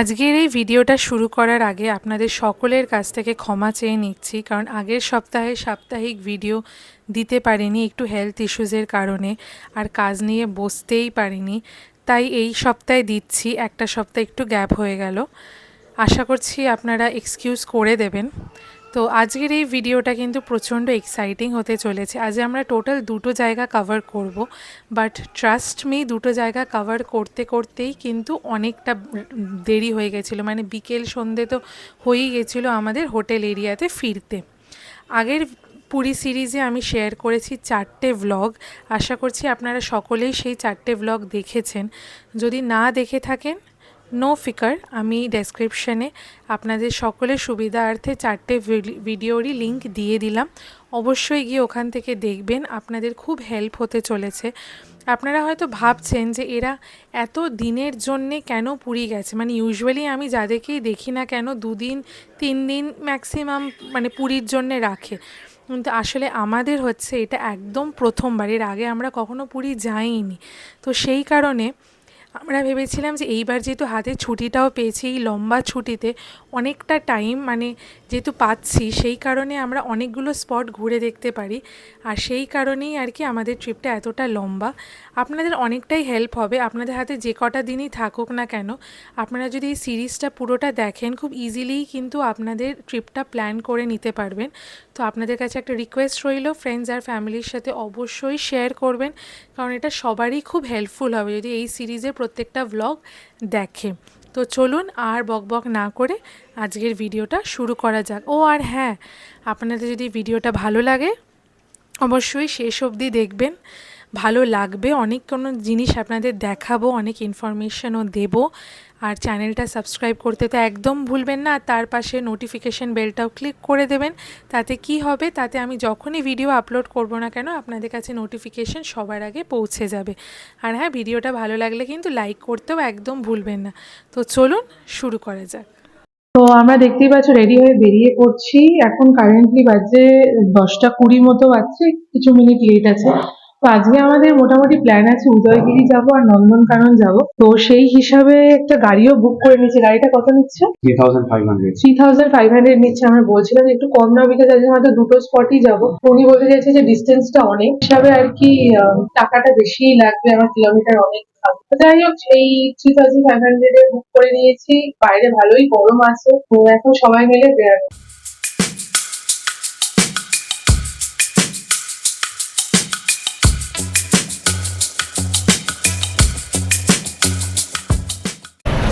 আজকের এই ভিডিওটা শুরু করার আগে আপনাদের সকলের কাছ থেকে ক্ষমা চেয়ে নিচ্ছি, কারণ আগের সপ্তাহে সাপ্তাহিক ভিডিও দিতে পারিনি একটু হেলথ ইস্যুজের কারণে আর কাজ নিয়ে বসতেই পারিনি। তাই এই সপ্তাহে দিচ্ছি, একটা সপ্তাহ একটু গ্যাপ হয়ে গেল। আশা করছি আপনারা এক্সকিউজ করে দেবেন। তো আজকের এই ভিডিওটা কিন্তু প্রচণ্ড এক্সাইটিং হতে চলেছে। আজ আমরা টোটাল দুটো জায়গা কভার করব বাট ট্রাস্ট মি দুটো জায়গা কভার করতে করতেই কিন্তু অনেকটা দেরি হয়ে গেছিল। মানে বিকেল সন্ধে তো হয়েই গেছিল আমাদের হোটেল এরিয়াতে ফিরতে। আগের পুরী সিরিজে আমি শেয়ার করেছি চারটে ভ্লগ আশা করছি আপনারা সকলেই সেই চারটে ভ্লগ দেখেছেন। যদি না দেখে থাকেন নো ফিকার আমি ডেসক্রিপশানে আপনাদের সকলের সুবিধার্থে চারটে ভিডিওরই লিংক দিয়ে দিলাম। অবশ্যই গিয়ে ওখান থেকে দেখবেন, আপনাদের খুব হেল্প হতে চলেছে। আপনারা হয়তো ভাবছেন যে এরা এত দিনের জন্যে কেন পুরী গেছে? মানে ইউজুয়ালি আমি যাদেরকেই দেখি না কেন দুদিন, তিন দিন ম্যাক্সিমাম মানে পুরীর জন্যে রাখে। কিন্তু আসলে আমাদের হচ্ছে এটা একদম প্রথমবার। এর আগে আমরা কখনো পুরী যাইনি। তো সেই কারণে আমরা ভেবেছিলাম যে এইবার যেহেতু হাতে ছুটিটাও পেয়েছি এই লম্বা ছুটিতে অনেকটা টাইম মানে যেহেতু পাচ্ছি, সেই কারণে আমরা অনেকগুলো স্পট ঘুরে দেখতে পারি। আর সেই কারণেই আর কি আমাদের ট্রিপটা এতটা লম্বা। আপনাদের অনেকটাই হেল্প হবে। আপনাদের হাতে যে কটা দিনই থাকুক না কেন, আপনারা যদি এই সিরিজটা পুরোটা দেখেন, খুব ইজিলিই কিন্তু আপনাদের ট্রিপটা প্ল্যান করে নিতে পারবেন। তো আপনাদের কাছে একটা রিকোয়েস্ট রইল ফ্রেন্ডস আর ফ্যামিলির সাথে অবশ্যই শেয়ার করবেন। কারণ এটা সবারই খুব হেল্পফুল হবে যদি এই সিরিজের প্রত্যেকটা ভ্লগ দেখে। তো চলুন আর বকবক না করে আজকের ভিডিওটা শুরু করা যাক। ও আর হ্যাঁ আপনাদের যদি ভিডিওটা ভালো লাগে, অবশ্যই শেষ অবধি দেখবেন। ভালো লাগবে। অনেক কোনো জিনিস আপনাদের দেখাবো, অনেক ইনফরমেশনও দেব। আর চ্যানেলটা সাবস্ক্রাইব করতে তো একদম ভুলবেন না। তার পাশে নোটিফিকেশান বেলটাও ক্লিক করে দেবেন। তাতে কি হবে? তাতে আমি যখনই ভিডিও আপলোড করব না কেন, আপনাদের কাছে নোটিফিকেশান সবার আগে পৌঁছে যাবে। আর হ্যাঁ ভিডিওটা ভালো লাগলে কিন্তু লাইক করতেও একদম ভুলবেন না। তো চলুন শুরু করা যাক। তো আমরা দেখতেই পাচ্ছ রেডি হয়ে বেরিয়ে পড়ছি। এখন কারেন্টলি বাজে দশটা কুড়ি মতো বাজছে, কিছু মিনিট লেট আছে। তো আজকে আমাদের মোটামুটি প্ল্যান আছে উদয়গিরি যাব আর নন্দনকানন যাব। তো সেই হিসাবে একটা গাড়িও বুক করে নিচ্ছে গাড়িটা কত নিচ্ছে? 3500 থ্রি থাউজেন্ড ফাইভ হান্ড্রেড নিচ্ছে। আমরা বলছিলাম একটু কম না বিকজ আজকে হয়তো দুটো স্পটই যাব। উনি বলতে চাইছে যে ডিস্টেন্সটা অনেক। হিসাবে আর কি টাকাটা বেশিই লাগবে আমার কিলোমিটার অনেক যাই হোক এই থ্রি থাউজেন্ড ফাইভ হান্ড্রেড এ বুক করে নিয়েছি। বাইরে ভালোই গরম আছে। তো এখন সবাই মিলে বেরাবো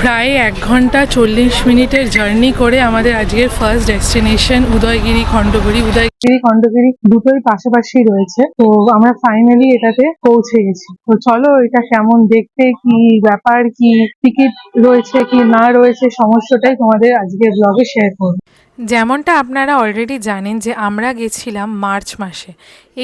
প্রায় এক ঘণ্টা চল্লিশ মিনিটের জার্নি করে আমাদের আজকের ফার্স্ট ডেস্টিনেশন উদয়গিরি, খণ্ডগিরি। উদয়গিরি খন্ডগিরি খণ্ডগিরি দুটোই পাশাপাশি রয়েছে। তো আমরা ফাইনালি এটাতে পৌঁছে গেছি। তো চলো এটা কেমন দেখতে, কি ব্যাপার, কি টিকিট রয়েছে, কি না রয়েছে সমস্যাটাই তোমাদের আজকের ব্লগে শেয়ার করব। যেমনটা আপনারা অলরেডি জানেন যে আমরা গেছিলাম মার্চ মাসে।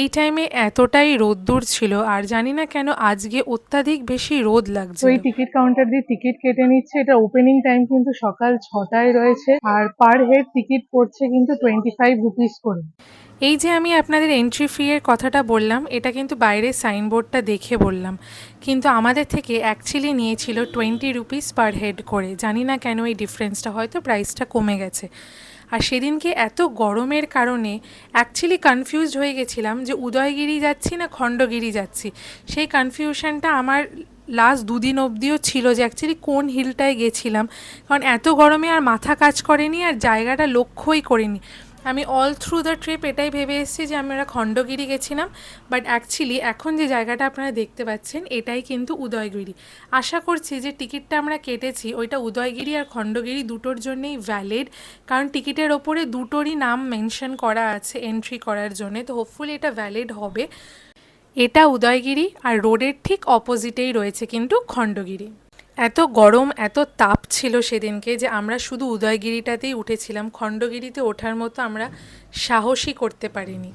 এই টাইমে এতটাই রোদ্দুর ছিল আর জানি না কেন আজকে অত্যাধিক বেশি রোদ লাগছে ওই টিকিট কাউন্টার দিয়ে টিকিট কেটে নিচ্ছে এটা ওপেনিং টাইম কিন্তু সকাল ছটায় রয়েছে আর পার হেড টিকিট পড়ছে কিন্তু টোয়েন্টি ফাইভ রুপিস করে। এই যে আমি আপনাদের এন্ট্রি ফি এর কথাটা বললাম এটা কিন্তু বাইরের সাইনবোর্ডটা দেখে বললাম। কিন্তু আমাদের থেকে অ্যাকচুয়ালি নিয়েছিল টোয়েন্টি রুপিস পার হেড করে। জানি না কেন এই ডিফারেন্সটা হয়তো প্রাইসটা কমে গেছে। আর সেদিনকে এত গরমের কারণে অ্যাকচুয়ালি কনফিউজড হয়ে গেছিলাম যে উদয়গিরি যাচ্ছি না খণ্ডগিরি যাচ্ছি। সেই কনফিউশনটা আমার লাস্ট দুদিন অবধিও ছিল যে অ্যাকচুয়ালি কোন হিলটায় গেছিলাম। কারণ এত গরমে আর মাথা কাজ করেনি আর জায়গাটা লক্ষ্যই করিনি। আমি অল থ্রু দ্য ট্রিপ এটাই ভেবে এসেছি যে আমরা খণ্ডগিরি গেছিলাম বাট অ্যাকচুয়ালি এখন যে জায়গাটা আপনারা দেখতে পাচ্ছেন, এটাই কিন্তু উদয়গিরি। আশা করছি যে টিকিটটা আমরা কেটেছি, ওইটা উদয়গিরি আর খণ্ডগিরি দুটোর জন্যেই ভ্যালিড কারণ টিকিটের ওপরে দুটোরই নাম মেনশন করা আছে এন্ট্রি করার জন্য, তো হোপফুলি এটা ভ্যালিড হবে। এটা উদয়গিরি আর রোডের ঠিক অপোজিটেই রয়েছে কিন্তু খণ্ডগিরি। এত গরম, এত তাপ ছিল সেদিনকে যে আমরা শুধু উদয়গিরিটাতেই উঠেছিলাম। খণ্ডগিরিতে ওঠার মতো আমরা সাহসই করতে পারিনি।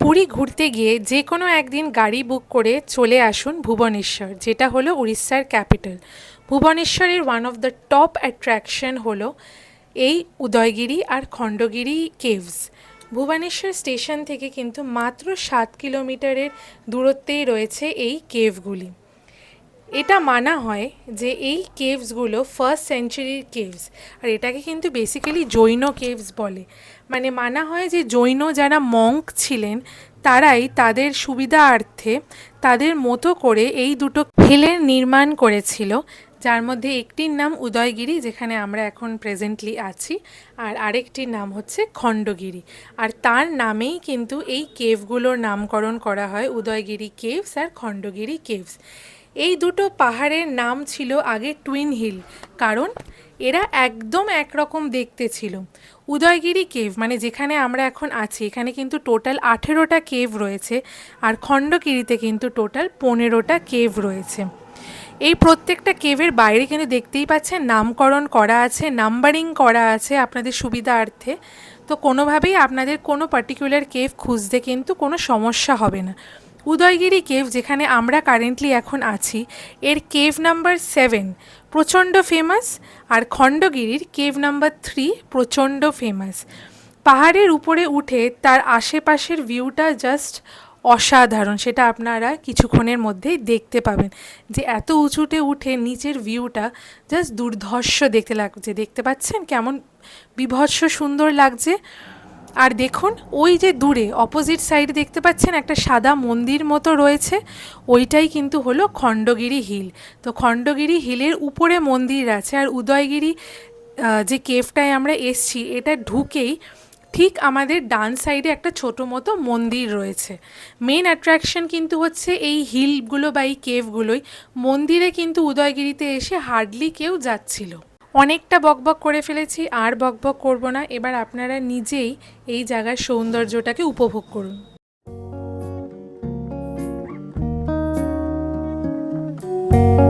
পুরী ঘুরতে গিয়ে যে কোনো একদিন গাড়ি বুক করে চলে আসুন ভুবনেশ্বর, যেটা হলো উড়িষ্যার capital. ভুবনেশ্বরের one of the top attraction হলো এই উদয়গিরি আর খণ্ডগিরি কেভস ভুবনেশ্বর স্টেশন থেকে কিন্তু মাত্র সাত কিলোমিটারের দূরত্বেই রয়েছে এই কেভগুলি এটা মানা হয় যে এই কেভসগুলো ফার্স্ট সেঞ্চুরির কেভস আর এটাকে কিন্তু বেসিক্যালি জৈন কেভস বলে। মানে মানা হয় যে জৈন যারা মঙ্ক ছিলেন, তারাই তাদের সুবিধার্থে তাদের মতো করে এই দুটো হিলের নির্মাণ করেছিল, যার মধ্যে একটির নাম উদয়গিরি, যেখানে আমরা এখন প্রেজেন্টলি আছি, আর আরেকটির নাম হচ্ছে খণ্ডগিরি। আর তার নামেই কিন্তু এই কেভগুলোর নামকরণ করা হয়, উদয়গিরি কেভস আর খণ্ডগিরি কেভস এই দুটো পাহাড়ের নাম ছিল আগে টুইন হিল, কারণ এরা একদম একরকম দেখতে ছিল। উদয়গিরি কেভ মানে যেখানে আমরা এখন আছি, এখানে কিন্তু টোটাল আঠেরোটা কেভ রয়েছে আর খণ্ডগিরিতে কিন্তু টোটাল পনেরোটা কেভ রয়েছে। এই প্রত্যেকটা কেভের বাইরে কিন্তু দেখতেই পাচ্ছেন নামকরণ করা আছে, নাম্বারিং করা আছে আপনাদের সুবিধার্থে। তো কোনোভাবেই আপনাদের কোনো পার্টিকুলার কেভ খুঁজতে কিন্তু কোনো সমস্যা হবে না। উদয়গিরি কেভ, যেখানে আমরা কারেন্টলি এখন আছি, এর কেভ নাম্বার সেভেন, প্রচণ্ড ফেমাস আর খণ্ডগিরির কেভ নাম্বার থ্রি, প্রচণ্ড ফেমাস পাহাড়ের উপরে উঠে তার আশেপাশের ভিউটা জাস্ট অসাধারণ, সেটা আপনারা কিছুক্ষণের মধ্যেই দেখতে পাবেন। যে এত উঁচুতে উঠে নিচের ভিউটা জাস্ট দুর্ধর্ষ দেখতে লাগছে। দেখতে পাচ্ছেন কেমন বিভৎস সুন্দর লাগছে। আর দেখুন, ওই যে দূরে অপোজিট সাইডে দেখতে পাচ্ছেন একটা সাদা মন্দির মতো রয়েছে। ওইটাই কিন্তু হলো খণ্ডগিরি হিল তো খণ্ডগিরি হিলের উপরে মন্দির আছে আর উদয়গিরি যে কেভটায় আমরা এসছি, এটা ঢুকেই ঠিক আমাদের ডান সাইডে একটা ছোটো মতো মন্দির রয়েছে। মেন অ্যাট্রাকশন কিন্তু হচ্ছে এই হিলগুলো বা এই কেভগুলোই মন্দিরে কিন্তু উদয়গিরিতে এসে হার্ডলি কেউ যাচ্ছিল। অনেকটা বকবক করে ফেলেছি, আর বকবক করব না। এবার আপনারা নিজেই এই জায়গার সৌন্দর্যটাকে উপভোগ করুন। মা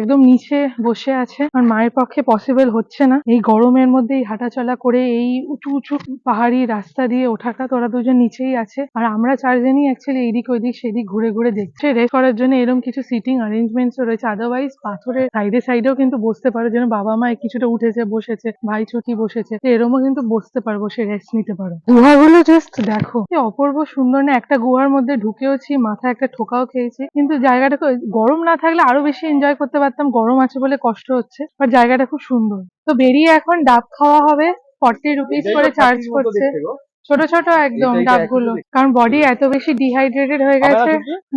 একদম নিচে বসে আছে। আর মায়ের পক্ষে পসিবল হচ্ছে না। এই গরমের মধ্যে এই হাঁটাচলা করে এই উঁচু উঁচু পাহাড়ি রাস্তা দিয়ে ওঠাটা তোরা দুজন নিচেই আছে। আর আমরা চারজনই অ্যাকচুয়ালি এইদিক ওইদিক সেদিক ঘুরে ঘুরে দেখছে। রেস্ট করার জন্য এরকম কিছু সিটিং অ্যারেঞ্জমেন্টস রয়েছে। আদারওয়াইজ পাথরের সাইডে সাইডেও কিন্তু বসতে পারো। যেন বাবা মা কিছুটা উঠেছে, বসেছে, ভাই ছোটি বসেছে এরমও কিন্তু বসতে পারব, সে রেস্ট নিতে পারো। গুহাগুলো জাস্ট দেখো। অপূর্ব সুন্দর না, একটা গুহার মধ্যে ঢুকেওছি, মাথায় একটা ঠোকাও খেয়েছি। কিন্তু জায়গাটা গরম না থাকলে আরও বেশি এনজয় করতে পারতাম। গরম আছে বলে কষ্ট হচ্ছে বাট জায়গাটা খুব সুন্দর। তো বেরিয়ে এখন ডাব খাওয়া হবে ফর্টি রুপিস করে চার্জ করছে। ছোট ছোট একদম ডাবগুলো ডাবগুলো। কারণ বডি এত বেশি ডিহাইড্রেটেড হয়ে গেছে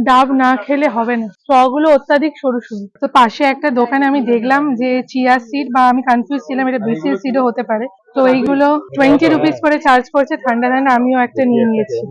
ডাব না খেলে হবে না। স্ট্রগুলো অত্যাধিক সরু সরু তো পাশে একটা দোকানে আমি দেখলাম যে চিয়া সিড বা আমি কনফিউজ ছিলাম এটা বিসিএস সিডও হতে পারে। তো এইগুলো টোয়েন্টি রুপিস করে চার্জ করছে ঠান্ডা ঠান্ডা আমিও একটা নিয়ে নিয়েছি।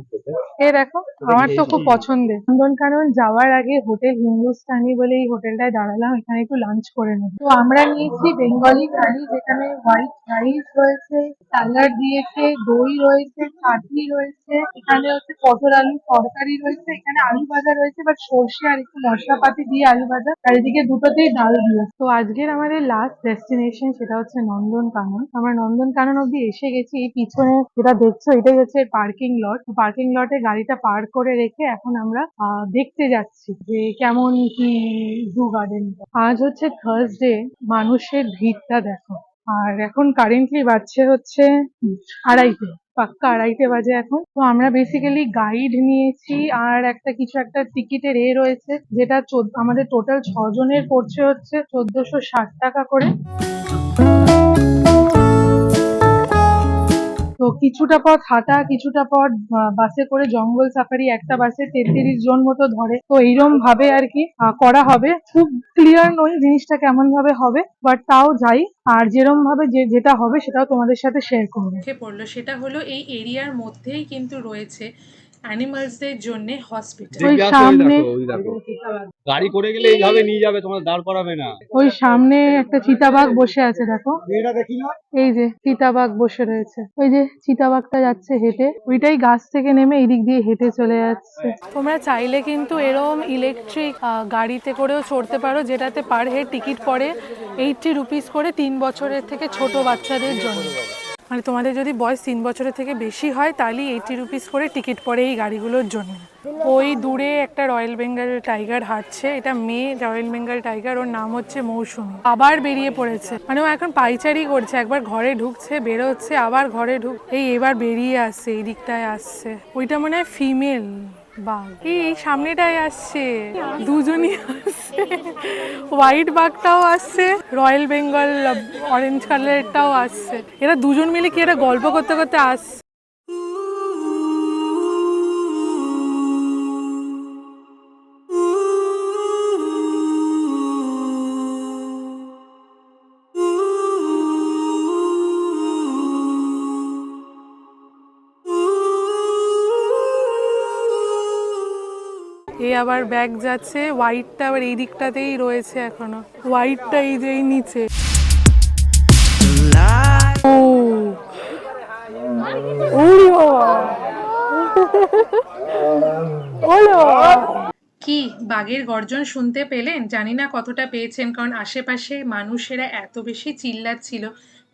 এ দেখো আমার তো খুব পছন্দের। নন্দন নন্দনকানন যাওয়ার আগে হোটেল হিন্দুস্তানি বলে এই হোটেলটায় দাঁড়ালাম এখানে একটু লাঞ্চ করে নেব। তো আমরা নিয়েছি বেঙ্গলি থালি যেখানে হোয়াইট রাইস রয়েছে স্যালাড দিয়েছে দই রয়েছে চাটনি রয়েছে এখানে হচ্ছে পটল আলু তরকারি রয়েছে এখানে আলু ভাজা রয়েছে বাট সর্ষে আর একটু মশলাপাতি দিয়ে আলু ভাজা আর এদিকে দুটোতেই ডাল দিয়ে তো আজকের আমাদের লাস্ট ডেস্টিনেশন সেটা হচ্ছে নন্দন নন্দনকানন। আমরা নন্দনকানন অব্দি এসে গেছি। পিছনে যেটা দেখছ, এটাই হচ্ছে পার্কিং লট পার্কিং লটে গাড়িটা পার্ক করে রেখে এখন আমরা দেখতে যাচ্ছি যে কেমন কি জু গার্ডেন আজ হচ্ছে থার্সডে মানুষের ভিড়টা দেখো। আর এখন কারেন্টলি বাজছে হচ্ছে আড়াইটে, পাক্কা আড়াইটে বাজে এখন। তো আমরা বেসিক্যালি গাইড নিয়েছি আর একটা কিছু একটা টিকিটের এ রয়েছে, যেটা আমাদের টোটাল ছজনের পড়ছে হচ্ছে চোদ্দশো ষাট টাকা করে। তো কিছুটা পথ হাঁটা, কিছুটা পথ বাসে করে জঙ্গল সাফারি, একটা বাসে তেত্রিশ জন মতো ধরে। তো এইরকম ভাবে আর কি করা হবে। খুব ক্লিয়ার নই জিনিসটা কেমন ভাবে হবে বাট তাও যাই। আর যেরম ভাবে যে, যেটা হবে সেটাও তোমাদের সাথে শেয়ার করব। পড়ল। সেটা হলো এই এরিয়ার মধ্যেই কিন্তু রয়েছে অ্যানিমালসদের জন্য হসপিটাল ওই সামনে। গাড়ি করে গেলে এইভাবে নিয়ে যাবে তোমার দাঁড় করাবে না। ওই সামনে একটা চিতাবাঘ বসে আছে দেখো। এই যে চিতাবাঘ বসে রয়েছে। ওই যে চিতাবাঘটা যাচ্ছে হেঁটে। ওইটাই গাছ থেকে নেমে এই দিক দিয়ে হেঁটে চলে যাচ্ছে। তোমরা চাইলে কিন্তু এরকম ইলেকট্রিক গাড়িতে করেও চড়তে পারো যেটাতে পার হেড টিকিট পড়ে এইটটি রুপিস করে তিন বছরের থেকে ছোট বাচ্চাদের জন্য। মানে তোমাদের যদি বয়স তিন বছরের থেকে বেশি হয় তাহলে এইটি রুপিস করে টিকিট পড়ে এই গাড়িগুলোর জন্য। ওই দূরে একটা রয়্যাল বেঙ্গল টাইগার হাঁটছে, এটা মেয়ে রয়্যাল বেঙ্গল টাইগার ওর নাম হচ্ছে মৌসুমী। আবার বেরিয়ে পড়েছে। মানে ও এখন পাইচারি করছে, একবার ঘরে ঢুকছে, বেরোচ্ছে, আবার ঘরে ঢুক এই এবার বেরিয়ে আসছে, এই দিকটায় আসছে। ওইটা মনে হয় ফিমেল এই সামনেটাই আসছে। দুজনই আসছে। হোয়াইট বাঘটাও আসছে রয়্যাল বেঙ্গল অরেঞ্জ কালারেরটাও আসছে। এরা দুজন মিলে কি এরা গল্প করতে করতে আসছে? এ আবার ব্যাগ যাচ্ছে হোয়াইটটা আবার এই দিকটাতেই রয়েছে এখনও। হোয়াইটটা এই যে এই নিচে। ও। কি, বাঘের গর্জন শুনতে পেলেন? জানি না কতটা পেয়েছেন, কারণ আশেপাশে মানুষেরা এত বেশি চিল্লাচ্ছিল।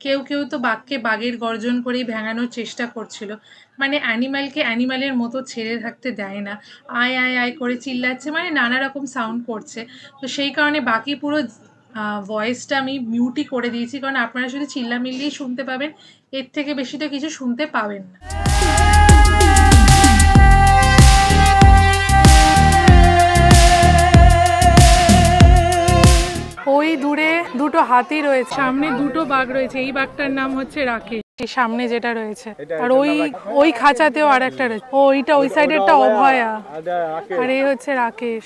কেউ কেউ তো বাঘকে বাঘের গর্জন করেই ভেঙানোর চেষ্টা করছিল। মানে অ্যানিম্যালকে অ্যানিম্যালের মতো ছেড়ে থাকতে দেয় না। আয় আয় আয় করে চিল্লাচ্ছে মানে নানা রকম সাউন্ড করছে। তো সেই কারণে বাকি পুরো ভয়েসটা আমি মিউটই করে দিয়েছি। কারণ আপনারা শুধু চিল্লা মিললেই শুনতে পাবেন, এর থেকে বেশি তো কিছু শুনতে পাবেন না। হাতি রয়েছে সামনে দুটো বাঘ রয়েছে এই বাঘটার নাম হচ্ছে রাকেশ এই সামনে যেটা রয়েছে আর ওই ওই খাঁচাতেও আর একটা রয়েছে ও ওইটা ওই সাইডেরটা অভয়া আর এই হচ্ছে রাকেশ।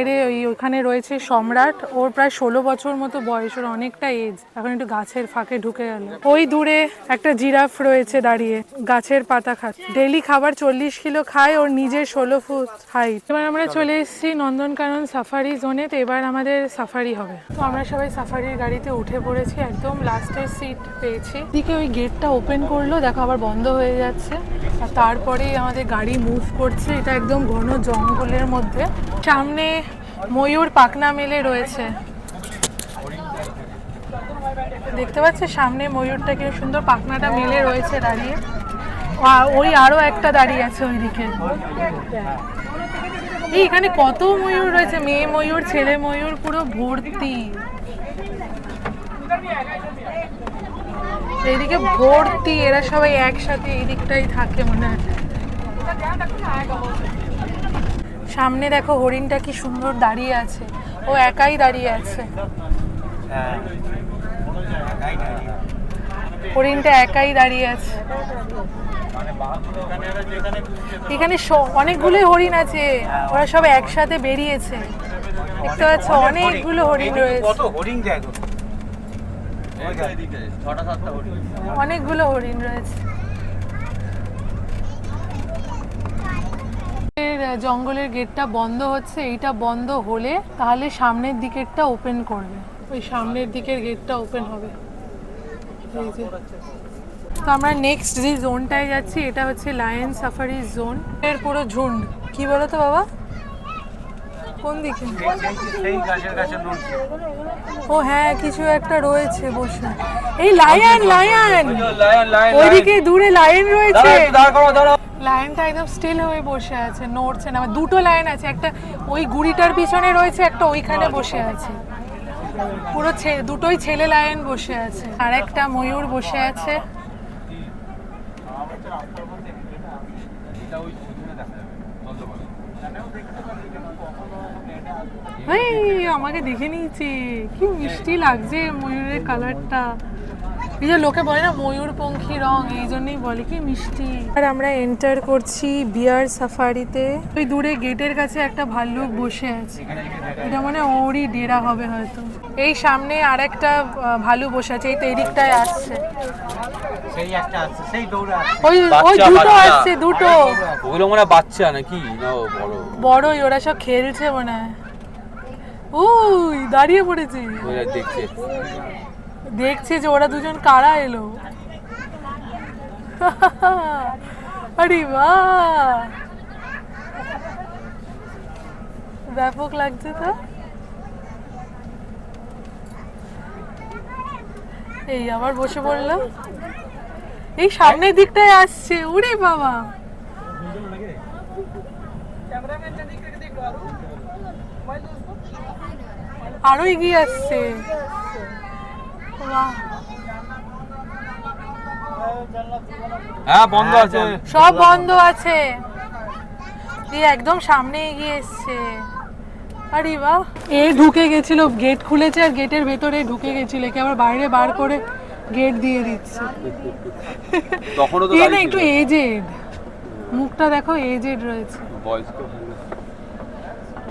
বাইরে ওই ওখানে রয়েছে সম্রাট। ওর প্রায় ষোলো বছর মতো বয়স, ওর অনেকটা এজ এখন একটু গাছের ফাঁকে ঢুকে গেল। ওই দূরে একটা জিরাফ রয়েছে দাঁড়িয়ে, গাছের পাতা খাচ্ছে ডেলি খাবার চল্লিশ কিলো খায় ওর নিজের ষোলো ফুট হাইট এবার আমরা চলে এসেছি নন্দনকানন সাফারি জোনে তো এবার আমাদের সাফারি হবে। তো আমরা সবাই সাফারির গাড়িতে উঠে পড়েছি, একদম লাস্টের সিট পেয়েছি। দিকে ওই গেটটা ওপেন করল, দেখো আবার বন্ধ হয়ে যাচ্ছে। আর তারপরেই আমাদের গাড়ি মুভ করছে, এটা একদম ঘন জঙ্গলের মধ্যে। সামনে ময়ূর পাখনা মেলে রয়েছে। দেখতে পাচ্ছ, সামনে ময়ূরটা কি সুন্দর পাখনাটা মেলে রয়েছে দাঁড়িয়ে। ওই আরও একটা দাঁড়িয়ে আছে ওইদিকে। এই এখানে কত ময়ূর রয়েছে, মেয়ে ময়ূর, ছেলে ময়ূর, পুরো ভর্তি। এইদিকে ভর্তি, এরা সবাই একসাথে এই দিকটাই থাকে মনে হয়। সামনে দেখো হরিণটা কি সুন্দর দাঁড়িয়ে আছে। ও একাই দাঁড়িয়ে আছে। হরিণটা একাই দাঁড়িয়ে আছে। এখানে স- অনেকগুলোই হরিণ আছে। ওরা সব একসাথে বেরিয়েছে। দেখতে পাচ্ছ অনেকগুলো হরিণ রয়েছে। অনেকগুলো হরিণ রয়েছে এর, আহ, জঙ্গলের গেটটা বন্ধ হচ্ছে এইটা বন্ধ হলে তাহলে সামনের দিকেরটা ওপেন করবে ওই সামনের দিকের গেটটা ওপেন হবে তো আমরা নেক্সট যে জোনটায় যাচ্ছি এটা হচ্ছে লায়ন সাফারি জোন এর পুরো ঝুন্ড কি বলো তো বাবা কোন দিকে ও হ্যাঁ কিছু একটা রয়েছে বসে এই লায়ন লায়ন ওইদিকে দূরে লায়ন রয়েছে লায়নটা একদম স্টিল হয়ে বসে আছে নড়ছে না। দুটো লায়ন আছে একটা ওই গুড়িটার পিছনে রয়েছে একটা ওইখানে বসে আছে। পুরো দুটোই ছেলে লায়ন বসে আছে। আর একটা ময়ূর বসে আছে। আমাকে দেখে নিয়েছি। কি মিষ্টি লাগছে ময়ূরের কালারটা এই যে লোকে বলে না ময়ূর পঙ্খী রং এই জন্যই বলে কি মিষ্টি। আর আমরা এন্টার করছি বিয়ার সাফারিতে। ওই দূরে গেটের কাছে একটা ভাল্লুক বসে আছে। এটা মানে ওরই ডেরা হবে হয়তো। এই সামনে আর একটা ভালু বসে আছে এই তো এদিকটায় আসছে। সেই একটা আছে সেই দৌড়ে ওই ওই দুটো আসছে দুটো। ওগুলো মনে বাচ্চা নাকি? না বড়। বড়ই ওরা সব খেলছে মনে হয়। উই দাঁড়িয়ে পড়েছে। ওরা দেখছে। দেখছে যে ওরা দুজন কারা এলো? আরে বাহ! ব্যাপক লাগছে তো? এই আবার বসে পড়ল। এই সামনের দিকটায় আসছে উরে বাবা! আরও এগিয়ে আসছে। হ্যাঁ বন্ধ আছে। সব বন্ধ আছে। এই একদম সামনে এগিয়ে এসছে। আরে বাহ। এ ঢুকে গেছিল গেট খুলেছে আর গেটের ভেতরে ঢুকে গেছিল। একে আবার বাইরে বার করে গেট দিয়ে দিচ্ছে। তখনও তো না একটু এজেড মুখটা দেখো এজেড রয়েছে। বয়স্ক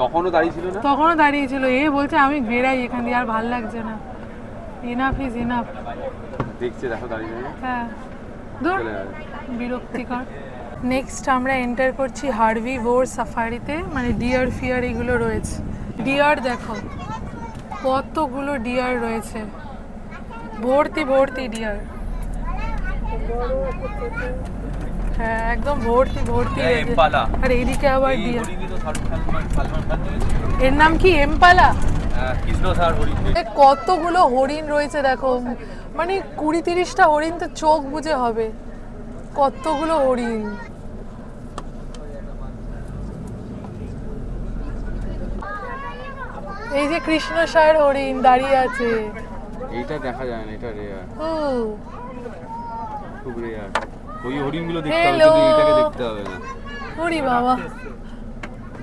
তখনও দাঁড়িয়ে ছিল না? তখনও দাঁড়িয়েছিল এ বলছে আমি বেরাই এখান দিয়ে আর ভালো লাগছে না। এনাফ ইজ এনাফ দেখছে দেখো দাঁড়িয়ে। হ্যাঁ। দূর। বিরক্তিকর। নেক্সট আমরা এন্টার করছি হার্ভি ভোর সাফারিতে মানে ডিয়ার ফিয়ার এগুলো রয়েছে। ডিয়ার দেখো কতগুলো ডিয়ার রয়েছে। ভর্তি ভর্তি ডিয়ার হ্যাঁ একদম ভর্তি ভর্তি রয়েছে। আর এইদিকে আবার ডিয়ার। এর নাম কি? এমপালা? হ্যাঁ, হরিণ কতগুলো হরিণ রয়েছে দেখো। মানে কুড়ি তিরিশটা হরিণ তো চোখ বুঝে হবে। কতগুলো হরিণ। এই যে কৃষ্ণ সায়ের হরিণ দাঁড়িয়ে আছে। এইটা দেখা যায় না এটা রেয়ার ও খুব রেয়ার ওই হরিণগুলো দেখতে হবে. কিন্তু এইটাকে দেখতে হবে না। হরি বাবা।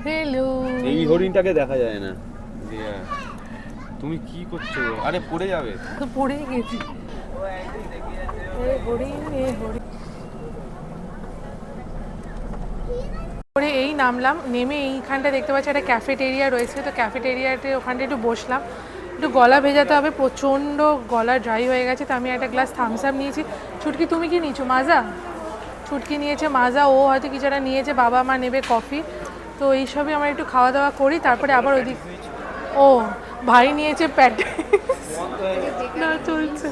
হ্যালো এই হরিণটাকে দেখা যায় না। রেয়ার তুমি কি করছ? আরে, পড়ে যাবে। তো পড়েই গেছি। করে এই নামলাম, নেমে এইখানটা দেখতে পাচ্ছি, একটা ক্যাফেটেরিয়া রয়েছে। তো ক্যাফেটেরিয়াতে ওখানটা একটু বসলাম। একটু গলা ভেজাতে হবে, প্রচণ্ড গলা ড্রাই হয়ে গেছে, তো আমি একটা গ্লাস থামস আপ নিয়েছি। ছুটকি, তুমি কি নিয়েছো? মাজা? ছুটকি নিয়েছে, মাজা। ও হয়তো কিছু একটা নিয়েছে বাবা মা নেবে কফি তো এইসবই আমরা একটু খাওয়া দাওয়া করি, তারপরে আবার ওইদিক ও ভাই নিয়েছে প্যাটে। না, চলছে।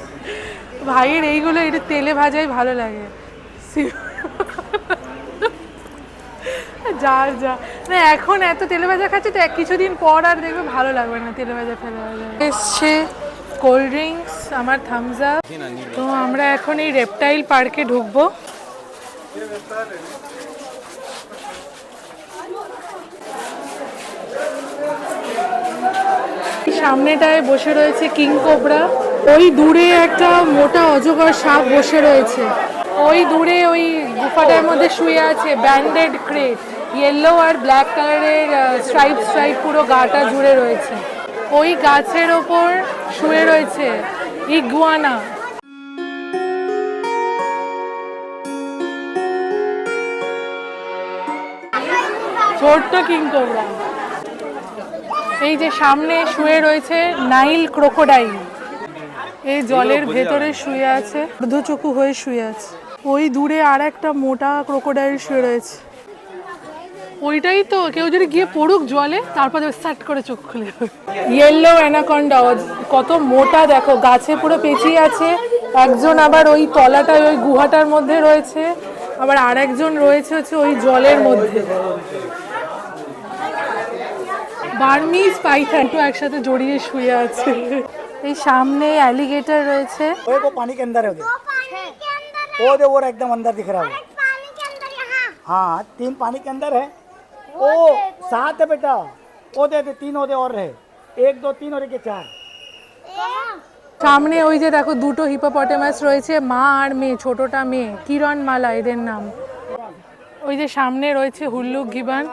ভাইয়ের এইগুলো একটু তেলে ভাজাই ভালো লাগে। যা যা। না, এখন এত তেলে ভাজা খাচ্ছে তো, কিছুদিন পর আর দেখবে ভালো লাগবে না তেলে ভাজা ফেলে ভাজা। এসছে কোল্ড ড্রিঙ্কস আমার থামস আপ তো আমরা এখন এই রেপটাইল পার্কে ঢুকবো। সামনেটায় বসে রয়েছে কিং কোবরা। ওই দূরে একটা মোটা অজগর সাপ বসে রয়েছে। ওই দূরে ওই গুফাটার মধ্যে শুয়ে আছে ব্যান্ডেড ক্রেট। ইয়েলো আর ব্ল্যাক কালারের স্ট্রাইপ স্ট্রাইপ পুরো গাটা জুড়ে রয়েছে। ওই গাছের ওপর শুয়ে রয়েছে ইগুয়ানা। ছোট্ট কিং কোবরা। এই যে সামনে শুয়ে রয়েছে নাইল ক্রোকোডাইল। এই জলের ভেতরে শুয়ে আছে। অর্ধচকু হয়ে শুয়ে আছে। ওই দূরে আর একটা মোটা ক্রোকোডাইল শুয়ে রয়েছে। ওইটাই তো কেউ যদি গিয়ে পড়ুক জলে তারপর সাট করে চোখ খুলে ইয়েলো অ্যানাকন্ডা কত মোটা দেখো গাছে পুরো পেঁচিয়ে আছে। একজন আবার ওই তলাটায় ওই গুহাটার মধ্যে রয়েছে। আবার আর একজন রয়েছে হচ্ছে ওই জলের মধ্যে। বার্মিজ পাইথন তো একসাথে জড়িয়ে শুয়ে আছে এই সামনে অ্যালিগেটর রয়েছে ओए वो पानी के अंदर है उधर वो दे वो एकदम अंदर दिख रहा है वो। पानी के अंदर यहाँ हाँ तीन पानी के अंदर है ओ सात है बेटा वो दे दे तीन ओदे और रहे एक दो तीन और एक ये चार সামনে ওই যে দেখো দুটো হিপোপটেমাস রয়েছে মা আর মেয়ে ছোটটা মেয়ে কিরণ মালা এদের নাম ওই যে সামনে রয়েছে হুল্লুক গিবান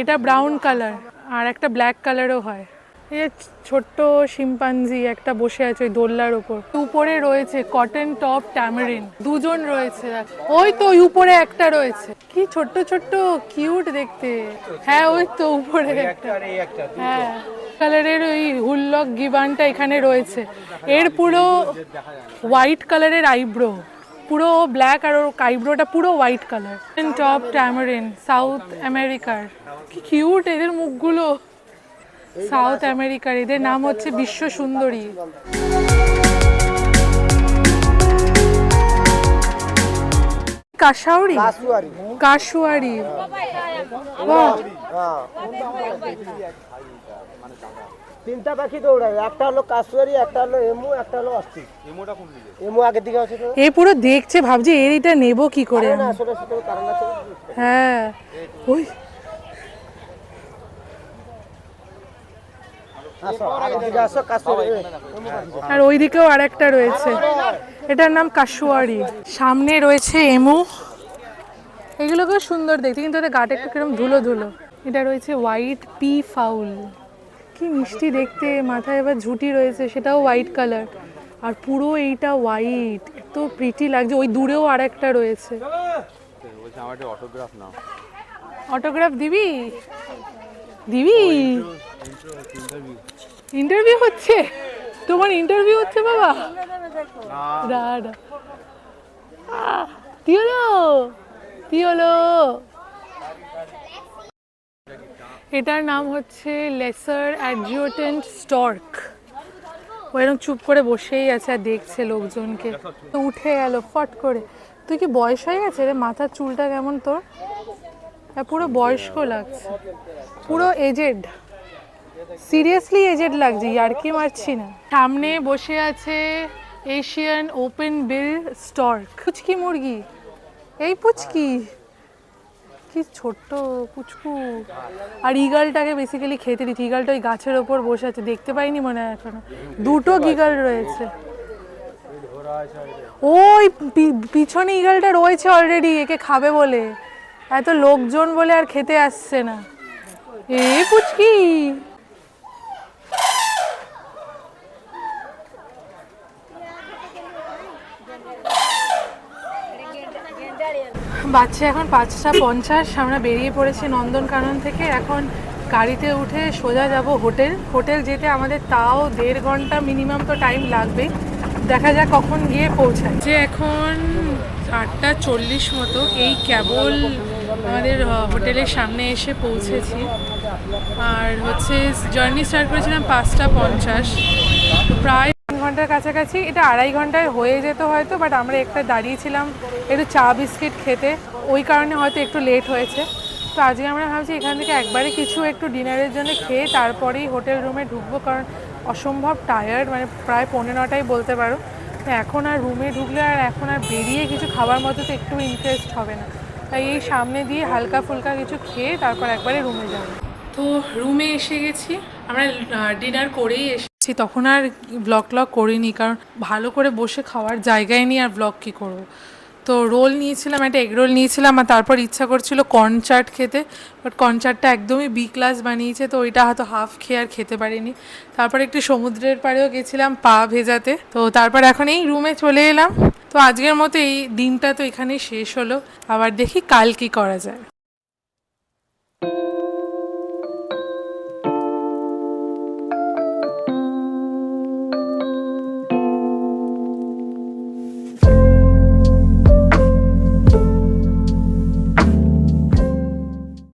এটা ব্রাউন কালার আর একটা ব্ল্যাক কালারও হয়। এই যে ছোট্ট শিম্পাঞ্জি একটা বসে আছে ওই দোল্লার ওপর উপরে রয়েছে কটন টপ ট্যামারিন দুজন রয়েছে। ওই তো ওই উপরে একটা রয়েছে। কি ছোট্ট ছোট্ট কিউট দেখতে। হ্যাঁ ওই তো উপরে একটা। হ্যাঁ কালারের ওই হুল্লক গিবানটা এখানে রয়েছে। এর পুরো হোয়াইট কালারের আইব্রো পুরো ব্ল্যাক আর ওর আইব্রোটা পুরো white colour top tamarin south আমেরিকার কি কিউট এদের মুখগুলো। সাউথ আমেরিকার এদের নাম হচ্ছে বিশ্ব সুন্দরী। কাশাউরি কাশুয়ারি। বাহ। তিনটা পাখি দৌড়ায়। একটা হলো কাশুয়ারি একটা হলো এমু একটা হলো অস্থির এমোটা কোন দিকে? এমু আগের দিকে আছে তো। এ পুরো দেখছে ভাবছে এর এটা নেব কি করে না? আসলে সেটা কারণ আছে হ্যাঁ। ওই। আর ওইদিকেও আর একটা রয়েছে। এটার নাম কাশুয়ারি সামনে রয়েছে এমু। এগুলোকেও সুন্দর দেখতে কিন্তু ওদের গাটা একটু কিরম ধুলো ধুলো। এটা রয়েছে হোয়াইট পি ফাউল। কি মিষ্টি দেখতে মাথায় এবার ঝুটি রয়েছে সেটাও হোয়াইট কালার আর পুরো এইটা হোয়াইট এত প্রিটি লাগছে ওই দূরেও আর একটা রয়েছে অটোগ্রাফ নাও অটোগ্রাফ দিবি দিবি ইন্টারভিউ হচ্ছে? তোমার ইন্টারভিউ হচ্ছে বাবা? আহ, কি হলো? কি হলো? এটার নাম হচ্ছে লেসার অ্যাডজিওটেন্ট স্টর্ক। ও এরকম চুপ করে বসেই আছে আর দেখছে লোকজনকে। উঠে গেল ফট করে। তুই কি বয়স হয়ে গেছে রে? মাথার চুলটা কেমন তোর? পুরো বয়স্ক লাগছে। পুরো এজেড সিরিয়াসলি এজেড লাগছে, ইয়ার্কি মারছি না। সামনে বসে আছে এশিয়ান ওপেন বিল স্টর্ক পুচকি মুরগি। এই পুচকি। কি ছোট্ট কুচকু। আর ইগালটাকে বেসিক্যালি খেতে দিচ্ছি। ইগালটা ওই গাছের ওপর বসে আছে। দেখতে পাইনি মনে হয় এখনও। দুটো গিগাল রয়েছে? ওই পিছনে ইগালটা রয়েছে অলরেডি একে খাবে বলে। এত লোকজন বলে আর খেতে আসছে না। এ পুচকি বাচ্চা এখন পাঁচটা পঞ্চাশ, আমরা বেরিয়ে পড়েছি নন্দনকানন থেকে। এখন গাড়িতে উঠে সোজা যাব হোটেল। হোটেল যেতে আমাদের তাও দেড় ঘণ্টা মিনিমাম তো টাইম লাগবে। দেখা যাক কখন গিয়ে পৌঁছায়। যে এখন আটটা চল্লিশ মতো, এই কেবল আমাদের হোটেলের সামনে এসে পৌঁছেছি। আর হচ্ছে জার্নি স্টার্ট করেছিলাম পাঁচটা পঞ্চাশ। প্রায় ঘণ্টার কাছাকাছি, এটা আড়াই ঘন্টায় হয়ে যেত হয়তো বাট আমরা একটা দাঁড়িয়েছিলাম একটু চা বিস্কিট খেতে। ওই কারণে হয়তো একটু লেট হয়েছে। তো আজকে আমরা ভাবছি এখান থেকে একবারে কিছু একটু ডিনারের জন্য খেয়ে তারপরেই হোটেল রুমে ঢুকবো, কারণ অসম্ভব টায়ার্ড মানে প্রায় পনেরোটাই বলতে পারো। তো এখন আর রুমে ঢুকলে আর এখন আর বেরিয়ে কিছু খাবার মতো তো একটু ইন্টারেস্ট হবে না। তাই এই সামনে দিয়ে হালকা ফুলকা কিছু খেয়ে তারপর একবারে রুমে যাব। তো রুমে এসে গেছি। আমরা ডিনার করেই এসেছি। তখন আর ব্লগ ট্লগ করিনি, কারণ ভালো করে বসে খাওয়ার জায়গায় নিয়ে আর ব্লগ কী করব। তো রোল নিয়েছিলাম, একটা এগ রোল নিয়েছিলাম আর তারপর ইচ্ছা করছিল কর্ন চাট খেতে। বাট কর্ন চাটটা একদমই বি ক্লাস বানিয়েছে, তো ওইটা হয়তো হাফ খেয়ে আর খেতে পারিনি। তারপর একটু সমুদ্রের পাড়েও গেছিলাম পা ভেজাতে। তো তারপর এখন এই রুমে চলে এলাম। তো আজকের মতো এই দিনটা তো এখানেই শেষ হলো। আবার দেখি কাল কি করা যায়।